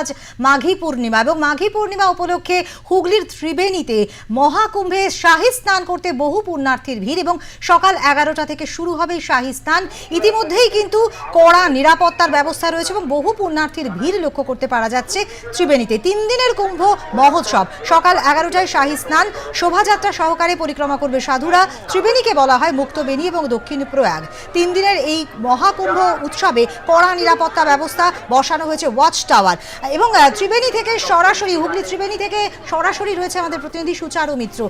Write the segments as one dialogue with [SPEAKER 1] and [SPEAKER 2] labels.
[SPEAKER 1] আজ মাঘী পূর্ণিমা এবং মাঘী পূর্ণিমা উপলক্ষে হুগলির ত্রিবেণীতে মহাকুম্ভে শাহী স্নান করতে বহু পুণ্যার্থীর ভিড় এবং সকাল এগারোটা থেকে শুরু হবে শাহী স্নান। ইতিমধ্যেই কিন্তু কড়া নিরাপত্তার ব্যবস্থা রয়েছে এবং বহু পুণ্যার্থীর ভিড় লক্ষ্য করতে পারা যাচ্ছে ত্রিবেণীতে। তিন দিনের কুম্ভ মহোৎসব। সকাল এগারোটায় শাহী স্নান। শোভাযাত্রা সহকারে পরিক্রমা করবে সাধুরা। ত্রিবেণীকে বলা হয় মুক্তবেণী এবং দক্ষিণ প্রয়াগ। তিন দিনের এই মহাকুম্ভ উৎসবে কড়া নিরাপত্তা ব্যবস্থা বসানো হয়েছে ওয়াচ টাওয়ার এবং ত্রিবেণী থেকে সরাসরি হুগলি ত্রিবেণী থেকে সরাসরি রয়েছে আমাদের প্রতিনিধি সুচারু মিত্র।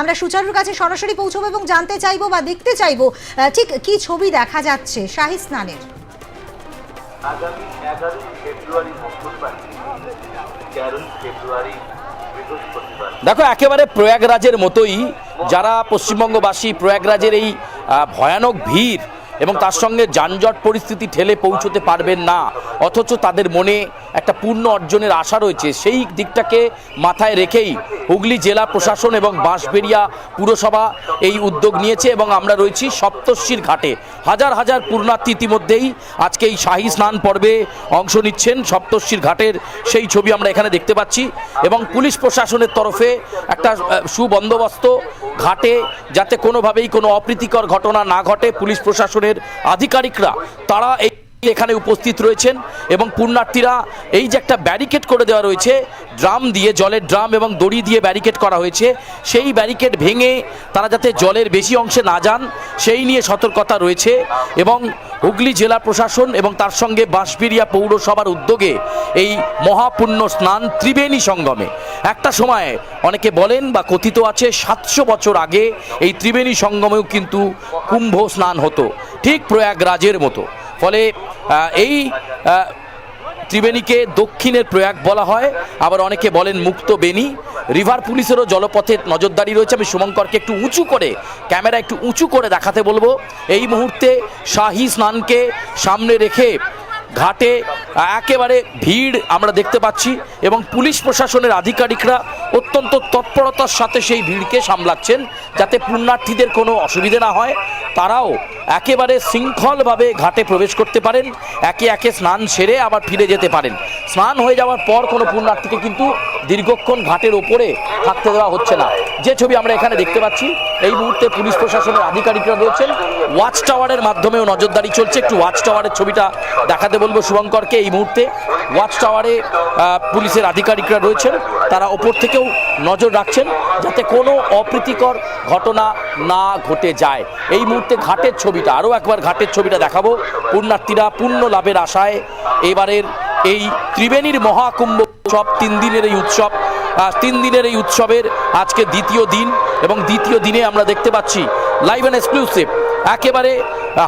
[SPEAKER 1] আমরা সুচারুর কাছে সরাসরি পৌঁছবো এবং জানতে চাইব বা দেখতে চাইব ঠিক কি ছবি দেখা যাচ্ছে শাহী স্নানের?
[SPEAKER 2] আগামী এগারোই ফেব্রুয়ারি মঙ্গলবার তেরোই ফেব্রুয়ারি
[SPEAKER 3] দেখো একেবারে প্রয়াগরাজের মতোই যারা পশ্চিমবঙ্গবাসী প্রয়াগরাজের এই ভয়ানক ভিড় এবং তার সঙ্গে যানজট পরিস্থিতি ঠেলে পৌঁছতে পারবেন না। অথচ তাদের মনে একটা পূর্ণ অর্জনের আশা রয়েছে। সেই দিকটাকে মাথায় রেখেই হুগলি জেলা প্রশাসন এবং বাঁশবেড়িয়া পুরসভা এই উদ্যোগ নিয়েছে এবং আমরা রয়েছি সপ্তর্ষির ঘাটে। হাজার হাজার পূর্ণার্থী ইতিমধ্যেই আজকে এই শাহী স্নান পর্বে অংশ নিচ্ছেন সপ্তর্ষির ঘাটের সেই ছবি আমরা এখানে দেখতে পাচ্ছি এবং পুলিশ প্রশাসনের তরফে একটা সুবন্দোবস্ত ঘাটে যাতে কোনোভাবেই কোনো অপ্রীতিকর ঘটনা না ঘটে। পুলিশ প্রশাসনের আধিকারিকরা, তারা এই এখানে উপস্থিত রয়েছেন এবং পুণ্যার্থীরা এই যে একটা ব্যারিকেড করে দেওয়া রয়েছে, ড্রাম দিয়ে, জলের ড্রাম এবং দড়ি দিয়ে ব্যারিকেড করা হয়েছে, সেই ব্যারিকেড ভেঙে তারা যাতে জলের বেশি অংশে না যান, সেই নিয়ে সতর্কতা রয়েছে এবং হুগলি জেলা প্রশাসন এবং তার সঙ্গে বাঁশবেড়িয়া পৌরসভার উদ্যোগে এই মহাপুণ্য স্নান ত্রিবেণী সঙ্গমে একটা সময়ে অনেকে বলেন বা কথিত আছে, সাতশো বছর আগে এই ত্রিবেণী সঙ্গমেও কিন্তু কুম্ভ স্নান হতো, ঠিক প্রয়াগরাজের মতো। ফলে এই ত্রিবেণীকে দক্ষিণের প্রয়াগ বলা হয়। আবার অনেকে বলেন মুক্ত বেনি রিভার পুলিশেরও জলপথে নজরদারি রয়েছে। আমি শুভঙ্করকে একটু উঁচু করে, ক্যামেরা একটু উঁচু করে দেখাতে বলব। এই মুহূর্তে শাহী স্নানকে সামনে রেখে ঘাটে একেবারে ভিড় আমরা দেখতে পাচ্ছি এবং পুলিশ প্রশাসনের আধিকারিকরা অত্যন্ত তৎপরতার সাথে সেই ভিড়কে সামলাচ্ছেন যাতে পুণ্যার্থীদের কোনো অসুবিধে না হয়। তারাও একেবারে শৃঙ্খলভাবে ঘাটে প্রবেশ করতে পারেন, একে একে স্নান সেরে আবার ফিরে যেতে পারেন। স্নান হয়ে যাওয়ার পর কোনো পুণ্যার্থীকে কিন্তু দীর্ঘক্ষণ ঘাটের ওপরে থাকতে দেওয়া হচ্ছে না। যে ছবি আমরা এখানে দেখতে পাচ্ছি, এই মুহূর্তে পুলিশ প্রশাসনের আধিকারিকরা রয়েছেন। ওয়াচ টাওয়ারের মাধ্যমেও নজরদারি চলছে। একটু ওয়াচ টাওয়ারের ছবিটা দেখাতে বলব শুভঙ্করকে এই মুহূর্তে। ওয়াচ টাওয়ারে পুলিশের আধিকারিকরা রয়েছেন। তারা ওপর থেকেও নজর রাখছেন যাতে কোনো অপ্রীতিকর ঘটনা না ঘটে যায়। এই মুহূর্তে ঘাটের ছবিটা, আরও একবার ঘাটের ছবিটা দেখাবো। পুণ্যার্থীরা পুণ্য লাভের আশায় এবারের এই ত্রিবেণীর মহাকুম্ভ উৎসব, তিন দিনের এই উৎসব তিন দিনের এই উৎসবের আজকে দ্বিতীয় দিন এবং দ্বিতীয় দিনে আমরা দেখতে পাচ্ছি লাইভ অ্যান্ড এক্সক্লুসিভ একেবারে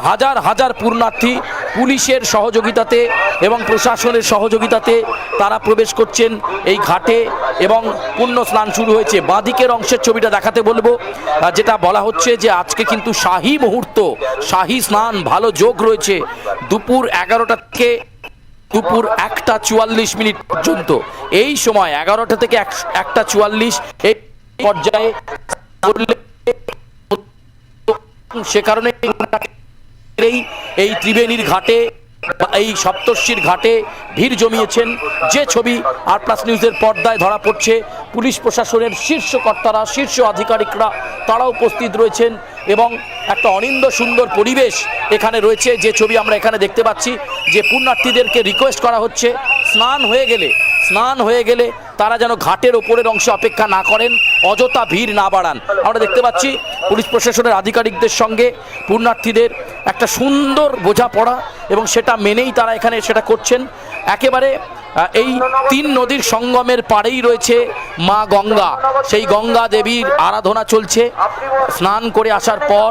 [SPEAKER 3] হাজার হাজার পূর্ণার্থী পুলিশের সহযোগিতাতে এবং প্রশাসনের সহযোগিতাতে তারা প্রবেশ করছেন এই ঘাটে এবং পূর্ণ স্নান শুরু হয়েছে। বাঁদিকের অংশের ছবিটা দেখাতে বলব যেটা বলা হচ্ছে যে আজকে কিন্তু শাহী মুহূর্ত, শাহী স্নান, ভালো যোগ রয়েছে। দুপুর এগারোটা থেকে দুপুর একটা চুয়াল্লিশ মিনিট পর্যন্ত। এই সময় এগারোটা থেকে এক- একটা চুয়াল্লিশ এই পর্যায়ে সে কারণে এই ত্রিবেণীর ঘাটে এই সপ্তর্ষির ঘাটে ভিড় জমিয়েছেন যে ছবি আর প্লাস নিউজের পর্দায় ধরা পড়ছে। পুলিশ প্রশাসনের শীর্ষ কর্তারা, শীর্ষ আধিকারিকরা তারা উপস্থিত রয়েছেন। এবং একটা অনিন্দ সুন্দর পরিবেশ এখানে রয়েছে। যে ছবি আমরা এখানে দেখতে পাচ্ছি, যে পুণ্যার্থীদেরকে রিকোয়েস্ট করা হচ্ছে। স্নান হয়ে গেলে, স্নান হয়ে গেলে তারা যেন ঘাটের ওপরের অংশে অপেক্ষা না করেন, অযথা ভিড় না বাড়ান। আমরা দেখতে পাচ্ছি পুলিশ প্রশাসনের আধিকারিকদের সঙ্গে পুণ্যার্থীদের একটা সুন্দর বোঝাপড়া এবং সেটা মেনেই তারা এখানে সেটা করছেন। একেবারে এই তিন নদীর সঙ্গমের পাড়েই রয়েছে মা গঙ্গা। সেই গঙ্গা দেবীর আরাধনা চলছে। স্নান করে আসার পর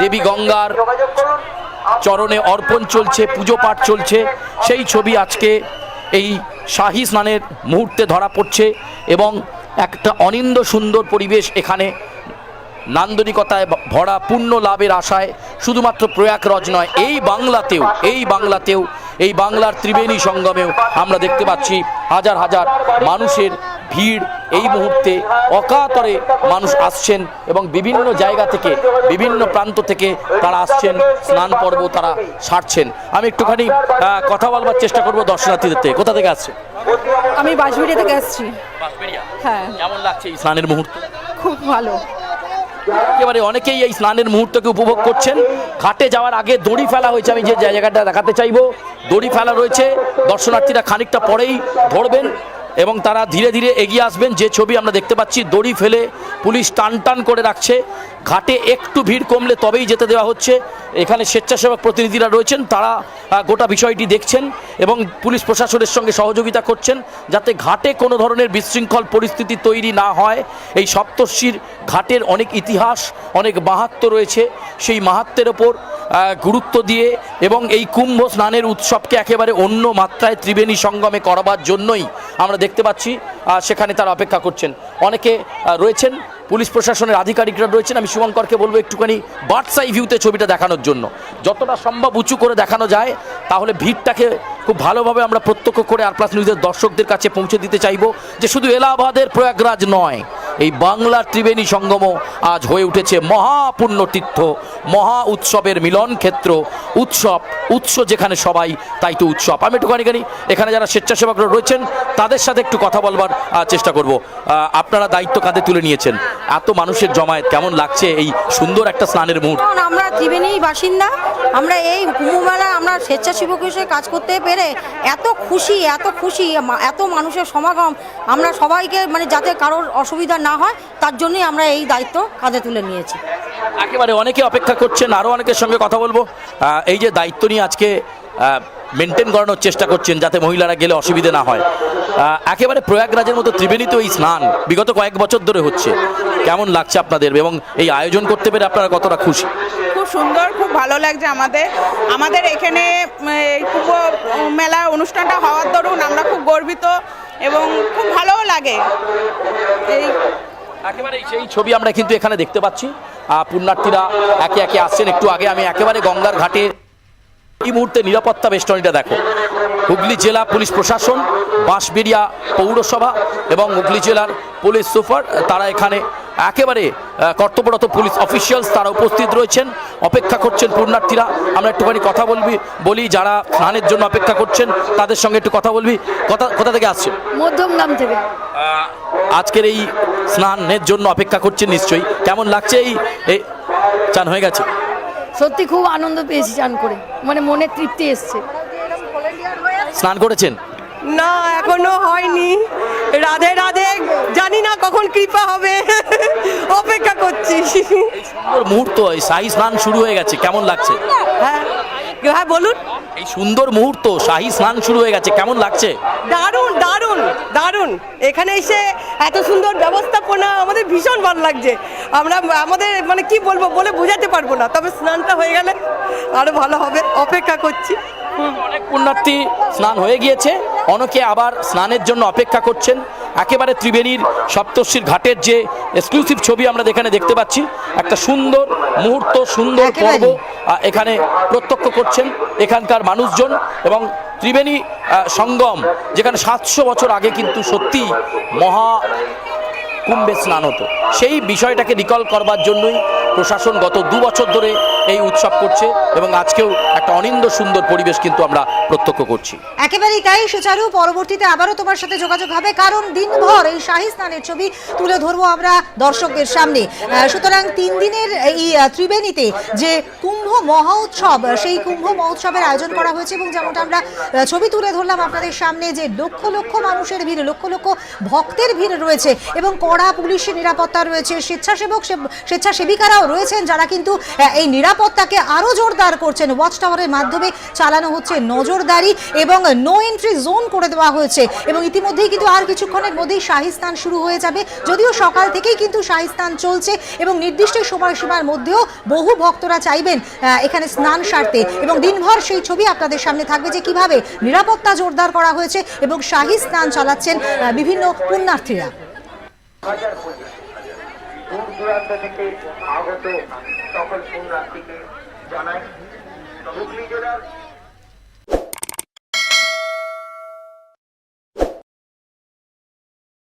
[SPEAKER 3] দেবী গঙ্গার চরণে অর্পণ চলছে, পুজো পাঠ চলছে। সেই ছবি আজকে এই শাহী স্নানের মুহূর্তে ধরা পড়ছে এবং একটা অনিন্দ সুন্দর পরিবেশ এখানে নান্দনিকতায় ভরা, পূর্ণ লাভের আশায় শুধুমাত্র প্রয়াগরাজ নয়, এই বাংলাতেও এই বাংলাতেও এই বাংলার ত্রিবেণী সঙ্গমেও আমরা দেখতে পাচ্ছি হাজার হাজার মানুষের ভিড় এই মুহূর্তে অকাতরে মানুষ আসছেন এবং বিভিন্ন জায়গা থেকে বিভিন্ন প্রান্ত থেকে তারা আসছেন স্নান পর্ব তারা সারছেন। আমি একটুখানি আহ, কথা বলবার চেষ্টা করব দর্শনার্থীদের থেকে। কোথা থেকে আসছে
[SPEAKER 4] আমি বাঁশবেড়িয়া থেকে আসছি। হ্যাঁ।
[SPEAKER 3] কেমন লাগছে এই স্নানের মুহূর্ত?
[SPEAKER 4] খুব ভালো।
[SPEAKER 3] একেবারে অনেকেই এই স্নানের মুহূর্তকে উপভোগ করছেন। ঘাটে যাওয়ার আগে দড়ি ফেলা হয়েছে, আমি যে জায়গাটা দেখাতে চাইব। দড়ি ফেলা রয়েছে, দর্শনার্থীরা খানিকটা পরেই ধরবেন। এবং তারা ধীরে ধীরে এগিয়ে আসবেন। যে ছবি আমরা দেখতে পাচ্ছি, দড়ি ফেলে পুলিশ টান টান করে রাখছে। ঘাটে একটু ভিড় কমলে তবেই যেতে দেওয়া হচ্ছে। এখানে স্বেচ্ছাসেবক প্রতিনিধিরা রয়েছেন, তারা গোটা বিষয়টি দেখছেন এবং পুলিশ প্রশাসনের সঙ্গে সহযোগিতা করছেন যাতে ঘাটে কোনো ধরনের বিশৃঙ্খল পরিস্থিতি তৈরি না হয়। এই সপ্তর্ষির ঘাটের অনেক ইতিহাস, অনেক মাহাত্ম রয়েছে। সেই মাহাত্মের ওপর গুরুত্ব দিয়ে এবং এই কুম্ভ স্নানের উৎসবকে একেবারে অন্য মাত্রায় ত্রিবেণী সঙ্গমে করবার জন্যই আমরা দেখতে পাচ্ছি সেখানে তারা অপেক্ষা করছেন। অনেকে রয়েছেন, পুলিশ প্রশাসনের আধিকারিকরা রয়েছেন। আমি শুভঙ্করকে বলব একটুখানি বার্ডস আই ভিউতে ছবিটা দেখানোর জন্য। যতটা সম্ভব উঁচু করে দেখানো যায়, তাহলে ভিড়টাকে খুব ভালোভাবে আমরা প্রত্যক্ষ করে আর প্লাস নিউজের দর্শকদের কাছে পৌঁছে দিতে চাইব যে শুধু এলাহাবাদের প্রয়াগরাজ নয়, এই বাংলার ত্রিবেণী সঙ্গমও আজ হয়ে উঠেছে মহাপূর্ণ তীর্থ, মহা উৎসবের মিলন ক্ষেত্র, উৎসব উৎস যেখানে সবাই তাই তো উৎসব। আমি একটুখানি খানি এখানে যারা স্বেচ্ছাসেবকরা রয়েছেন, তাদের সাথে একটু কথা বলবার চেষ্টা করব। আপনারা দায়িত্ব কাঁধে তুলে নিয়েছেন। এত মানুষের জমায়েত, কেমন লাগছে এই সুন্দর একটা স্নানের মুহূর্ত?
[SPEAKER 4] আমরা ত্রিবেণীর বাসিন্দা, আমরা এই কুম্ভমেলা আমরা স্বেচ্ছাসেবক হিসেবে কাজ করতে পেরে এত খুশি এত খুশি এত মানুষের সমাগম। আমরা সবাইকে মানে যাতে কারোর অসুবিধা না হয়, তার জন্যই আমরা এই দায়িত্ব কাঁধে তুলে নিয়েছি।
[SPEAKER 3] একেবারে অনেকে অপেক্ষা করছেন আরও অনেকের সঙ্গে কথা বলব। এই যে দায়িত্ব নিয়ে আজকে মেনটেন করানোর চেষ্টা করছেন যাতে মহিলারা গেলে অসুবিধে না হয়। একেবারে প্রয়াগরাজের মতো ত্রিবেণীতে এই স্নান বিগত কয়েক বছর ধরে হচ্ছে। কেমন লাগছে আপনাদের? এবং এই আয়োজন করতে পেরে আপনারা কতটা খুশি?
[SPEAKER 5] খুব সুন্দর খুব ভালো লাগছে আমাদের। আমাদের এখানে কুম্ভ মেলা অনুষ্ঠানটা হওয়ার দরুন আমরা খুব গর্বিত এবং খুব ভালোও লাগে। এই
[SPEAKER 3] একেবারে সেই ছবি আমরা কিন্তু এখানে দেখতে পাচ্ছি। পুণ্যার্থীরা একে একে আসছেন। একটু আগে আমি একেবারে গঙ্গার ঘাটে এই মুহূর্তে নিরাপত্তা বেষ্টনীটা দেখো। হুগলি জেলা পুলিশ প্রশাসন বাঁশবেড়িয়া পৌরসভা এবং হুগলি জেলার পুলিশ সুপার তারা এখানে একেবারে কর্তব্যরত পুলিশ অফিসিয়ালস তারা উপস্থিত রয়েছেন অপেক্ষা করছেন পুণ্যার্থীরা। আমরা একটুখানি কথা বলবি বলি যারা স্নানের জন্য অপেক্ষা করছেন তাদের সঙ্গে একটু কথা বলবি। কথা কোথা থেকে আসছে
[SPEAKER 4] মধ্যমগ্রাম থেকে।
[SPEAKER 3] আজকের এই স্নানের জন্য অপেক্ষা করছেন নিশ্চয়ই। কেমন লাগছে এই চান হয়ে গেছে?
[SPEAKER 6] সত্যি খুব আনন্দ পেয়েছি চান করে। মানে মনে তৃপ্তি এসছে।
[SPEAKER 3] স্নান করেছেন?
[SPEAKER 7] না এখনও হয়নি। রাধে রাধে জানি না কখন কৃপা হবে। অপেক্ষা করছি।
[SPEAKER 3] সুন্দর মুহূর্ত এই শাহী স্নান শুরু হয়ে গেছে। কেমন লাগছে?
[SPEAKER 7] হ্যাঁ হ্যাঁ বলুন।
[SPEAKER 3] এই সুন্দর মুহূর্ত শাহী স্নান শুরু হয়ে গেছে কেমন লাগছে?
[SPEAKER 7] দারুণ দারুণ দারুণ। এখানে এসে এত সুন্দর ব্যবস্থাপনা আমাদের ভীষণ ভালো লাগছে। আমরা আমাদের মানে কি বলব বলে বোঝাতে পারব না। তবে স্নানটা হয়ে গেলে আরও ভালো হবে অপেক্ষা করছি।
[SPEAKER 3] অনেক পুণ্যার্থী স্নান হয়ে গিয়েছে। অনেকে আবার স্নানের জন্য অপেক্ষা করছেন। একেবারে ত্রিবেণীর সপ্তর্ষির ঘাটের যে এক্সক্লুসিভ ছবি আমরা এখানে দেখতে পাচ্ছি একটা সুন্দর মুহূর্ত সুন্দর পর্ব। এখানে প্রত্যক্ষ করছেন এখানকার মানুষজন এবং ত্রিবেণী সঙ্গম, যেখানে সাতশো বছর আগে কিন্তু সত্যি মহা কুম্ভে স্নান হতো সেই বিষয়টাকে রিকল করবার জন্যই প্রশাসন গত দু বছর ধরে এই উৎসব করছে এবং আজকেও একটা অনিন্দ সুন্দর পরিবেশ কিন্তু আমরা প্রত্যক্ষ করছি।
[SPEAKER 1] একেবারেই তাই, সুচারু, পরবর্তীতে আবারও তোমার সাথে যোগাযোগ হবে, কারণ দিনভর এই শাহী স্নানের ছবি তুলে ধরবো আমরা দর্শকদের সামনে। সুতরাং তিন দিনের এই ত্রিবেণীতে যে কুম্ভ মহোৎসব, সেই কুম্ভ মহোৎসবের আয়োজন করা হয়েছে এবং যেমনটা আমরা ছবি তুলে ধরলাম আপনাদের সামনে যে লক্ষ লক্ষ মানুষের ভিড়, লক্ষ লক্ষ ভক্তের ভিড় রয়েছে এবং কড়া পুলিশের নিরাপত্তা রয়েছে, স্বেচ্ছাসেবক স্বেচ্ছাসেবিকারাও রয়েছেন যারা কিন্তু এই নিরাপত্তাকে আরও জোরদার করছেন। ওয়াচ টাওয়ারের মাধ্যমে চালানো হচ্ছে নজরদারি এবং নো এন্ট্রি জোন করে দেওয়া হয়েছে। এবং ইতিমধ্যেই কিন্তু আর কিছুক্ষণের মধ্যেই শাহী স্নান শুরু হয়ে যাবে। যদিও সকাল থেকেই কিন্তু শাহী স্নান চলছে এবং নির্দিষ্ট সময়সীমার মধ্যেও বহু ভক্তরা চাইবেন এখানে স্নান সারতে। এবং দিনভর সেই ছবি আপনাদের সামনে থাকবে যে কীভাবে নিরাপত্তা জোরদার করা হয়েছে এবং শাহী স্নান চালাচ্ছেন বিভিন্ন পুণ্যার্থীরা।
[SPEAKER 8] দূর দূরান্ত থেকে আগত সকল পুণ্যার্থীকে জানাই হুগলি জেলার